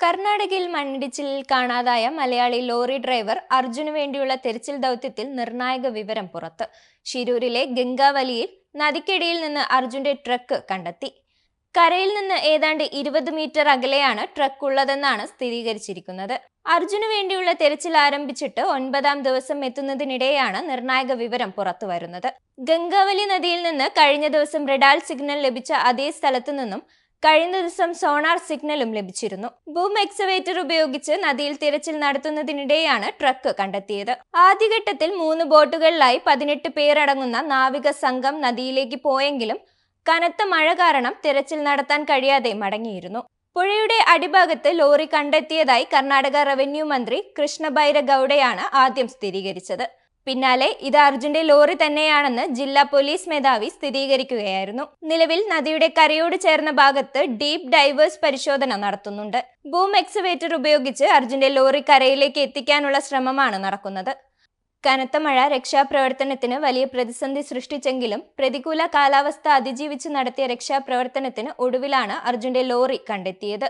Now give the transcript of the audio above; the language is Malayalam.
കർണാടകയിൽ മണ്ണിടിച്ചിലിൽ കാണാതായ മലയാളി ലോറി ഡ്രൈവർ അർജുന് വേണ്ടിയുള്ള തെരച്ചിൽ ദൗത്യത്തിൽ നിർണായക വിവരം പുറത്ത്. ഷിരൂരിലെ ഗംഗാവലിയിൽ നദിക്കടിയിൽ നിന്ന് അർജുന്റെ ട്രക്ക് കണ്ടെത്തി. കരയിൽ നിന്ന് ഏതാണ്ട് ഇരുപത് മീറ്റർ അകലെയാണ് ട്രക്ക് ഉള്ളതെന്നാണ് സ്ഥിരീകരിച്ചിരിക്കുന്നത്. അർജുന് വേണ്ടിയുള്ള തെരച്ചിൽ ആരംഭിച്ചിട്ട് ഒൻപതാം ദിവസം എത്തുന്നതിനിടെയാണ് നിർണായക വിവരം പുറത്തു വരുന്നത്. ഗംഗാവലി നദിയിൽ നിന്ന് കഴിഞ്ഞ ദിവസം റെഡാൽ സിഗ്നൽ ലഭിച്ച അതേ സ്ഥലത്തു നിന്നും കഴിഞ്ഞ ദിവസം സോണാർ സിഗ്നലും ലഭിച്ചിരുന്നു. ബൂം എക്സവേറ്റർ ഉപയോഗിച്ച് നദിയിൽ തിരച്ചിൽ നടത്തുന്നതിനിടെയാണ് ട്രക്ക് കണ്ടെത്തിയത്. ആദ്യഘട്ടത്തിൽ മൂന്ന് ബോട്ടുകളിലായി പതിനെട്ട് പേരടങ്ങുന്ന നാവിക സംഘം നദിയിലേക്ക് പോയെങ്കിലും കനത്ത മഴ കാരണം തിരച്ചിൽ നടത്താൻ കഴിയാതെ മടങ്ങിയിരുന്നു. പുഴയുടെ അടിഭാഗത്ത് ലോറി കണ്ടെത്തിയതായി കർണാടക റവന്യൂ മന്ത്രി കൃഷ്ണബൈര ഗൌഡയാണ് ആദ്യം സ്ഥിരീകരിച്ചത്. പിന്നാലെ ഇത് അർജുന്റെ ലോറി തന്നെയാണെന്ന് ജില്ലാ പോലീസ് മേധാവി സ്ഥിരീകരിക്കുകയായിരുന്നു. നിലവിൽ നദിയുടെ കരയോട് ചേർന്ന ഭാഗത്ത് ഡീപ് ഡൈവേഴ്സ് പരിശോധന നടത്തുന്നുണ്ട്. ബൂം എക്സവേറ്റർ ഉപയോഗിച്ച് അർജുന്റെ ലോറി കരയിലേക്ക് എത്തിക്കാനുള്ള ശ്രമമാണ് നടക്കുന്നത്. കനത്ത മഴ രക്ഷാപ്രവർത്തനത്തിന് വലിയ പ്രതിസന്ധി സൃഷ്ടിച്ചെങ്കിലും പ്രതികൂല കാലാവസ്ഥ അതിജീവിച്ച് നടത്തിയ രക്ഷാപ്രവർത്തനത്തിന് ഒടുവിലാണ് അർജുന്റെ ലോറി കണ്ടെത്തിയത്.